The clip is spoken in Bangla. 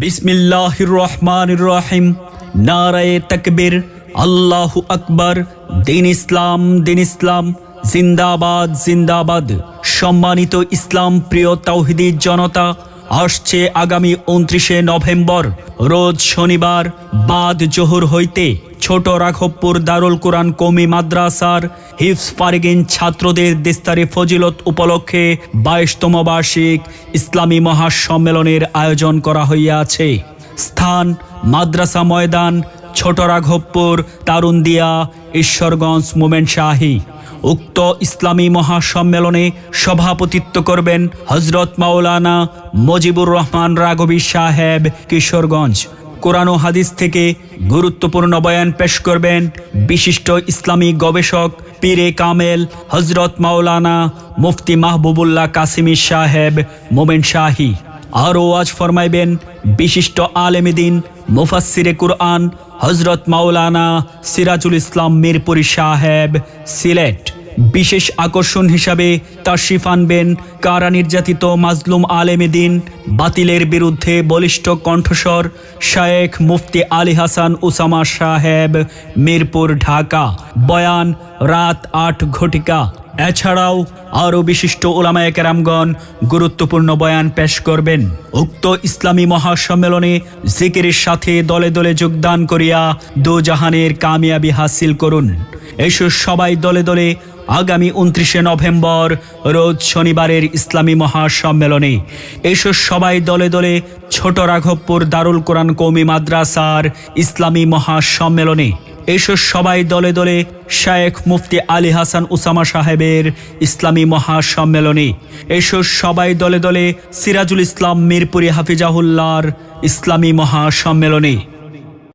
বিসমিল্লাহির রহমানির রহিম নারায়ে তকবির, আল্লাহু আকবর। দিন ইসলাম দিন ইসলাম। জিন্দাবাদ জিন্দাবাদ। সম্মানিত ইসলাম প্রিয় তাওহিদি জনতা, আসছে আগামী উনত্রিশে নভেম্বর। রোজ শনিবার বাদ জোহর হইতে ছোট রাঘবপুর দারুল কোরআন কমি মাদ্রাসার হিফস ফারিগিন ছাত্রদের দেস্তারে ফজিলত উপলক্ষে বাইশতম বার্ষিক ইসলামী মহাসম্মেলনের আয়োজন করা হইয়াছে। স্থান, মাদ্রাসা ময়দান, ছোট রাঘবপুর তারুন্দিয়া ঈশ্বরগঞ্জ মোমেন শাহী উক্ত ইসলামী মহাসম্মেলনে সভাপতিত্ব করবেন হজরত মাওলানা মজিবুর রহমান রাঘবী সাহেব কিশোরগঞ্জ। কোরআন ও হাদিস থেকে গুরুত্বপূর্ণ বয়ান পেশ করবেন বিশিষ্ট ইসলামী গবেষক পীরে কামেল হজরত মাওলানা মুফতি মাহবুবুল্লাহ কাসিমি সাহেব মোমেন শাহী। আরও আজ ফরমাইবেন বিশিষ্ট আলেমিদিন মুফাসিরে কুরআন হজরত মাওলানা সিরাজুল ইসলাম মিরপুরি সাহেব, সিলেট। বিশেষ আকর্ষণ হিসাবে তাশরিফ আনবেন কারা নির্যাতিত মাজলুম আলেমিদিন বাতিলের বিরুদ্ধে বলিষ্ঠ কণ্ঠস্বর, শায়েখ মুফতি আলী হাসান উসামা সাহেব, মিরপুর, ঢাকা। বয়ান, রাত আট ঘটিকা। এছাড়াও আরও বিশিষ্ট ওলামায় কেরামগণ গুরুত্বপূর্ণ বয়ান পেশ করবেন। উক্ত ইসলামী মহাসম্মেলনে জিকিরের সাথে দলে দলে যোগদান করিয়া দো জাহানের কামিয়াবি হাসিল করুন। এসো সবাই দলে দলে আগামী উনত্রিশে নভেম্বর, রোজ শনিবারের ইসলামী মহাসম্মেলনে। এসো সবাই দলে দলে ছোট রাঘবপুর দারুল কোরআন কৌমি মাদ্রাসার ইসলামী মহাসম্মেলনে। এসো সবাই দলে দলে শায়েখ মুফতি আলী হাসান উসামা সাহেবের ইসলামী মহাসম্মেলনে। এসো সবাই দলে দলে সিরাজুল ইসলাম মিরপুরি হাফিজাহুল্লার ইসলামী মহাসম্মেলনে।